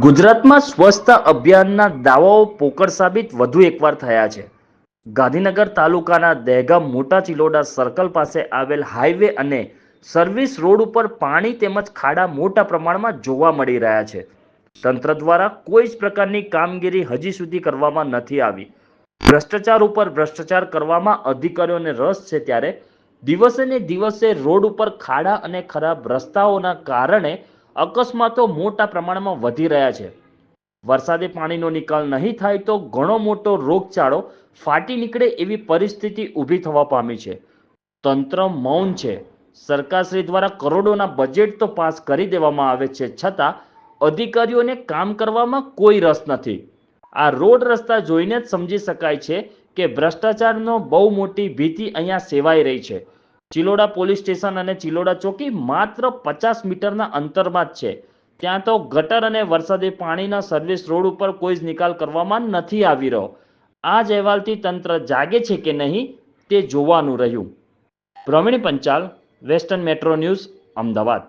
ગુજરાતમાં સ્વચ્છતા અભિયાનના દાવાઓ પોકળ સાબિત વધુ એકવાર થયા છે. ગાંધીનગર તાલુકાના દહેગામ મોટા ચિલોડા સર્કલ પાસે આવેલ હાઈવે અને સર્વિસ રોડ ઉપર પાણી તેમજ ખાડા મોટા પ્રમાણમાં જોવા મળી રહ્યા છે. તંત્ર દ્વારા કોઈ જ પ્રકારની કામગીરી હજી સુધી કરવામાં નથી આવી. ભ્રષ્ટાચાર ઉપર ભ્રષ્ટાચાર કરવામાં અધિકારીઓને રસ છે ત્યારે દિવસે ને દિવસે રોડ ઉપર ખાડા અને ખરાબ રસ્તાઓના કારણે અકસ્માતો મોટા પ્રમાણમાં વધી રહ્યા છે. વરસાદી પાણીનો નિકાલ નહીં થાય તો ઘણો મોટો રોગચાળો ફાટી નીકળે એવી પરિસ્થિતિ ઊભી થવા પામી છે. તંત્ર મૌન છે. સરકારશ્રી દ્વારા કરોડોના બજેટ તો પાસ કરી દેવામાં આવે છે છતાં અધિકારીઓને કામ કરવામાં કોઈ રસ નથી. આ રોડ રસ્તા જોઈને જ સમજી શકાય છે કે ભ્રષ્ટાચારનો બહુ મોટી ભીતિ અહીંયા સેવાઈ રહી છે. ચિલોડા પોલીસ સ્ટેશન અને ચિલોડા ચોકી માત્ર પચાસ મીટરના અંતરમાં જ છે. ત્યાં તો ગટર અને વરસાદી પાણીના સર્વિસ રોડ ઉપર કોઈ જ નિકાલ કરવામાં નથી આવી રહ્યો. આ જ અહેવાલથી તંત્ર જાગે છે કે નહીં તે જોવાનું રહ્યું. Pravin Panchal, Western Metro News, Ahmedabad.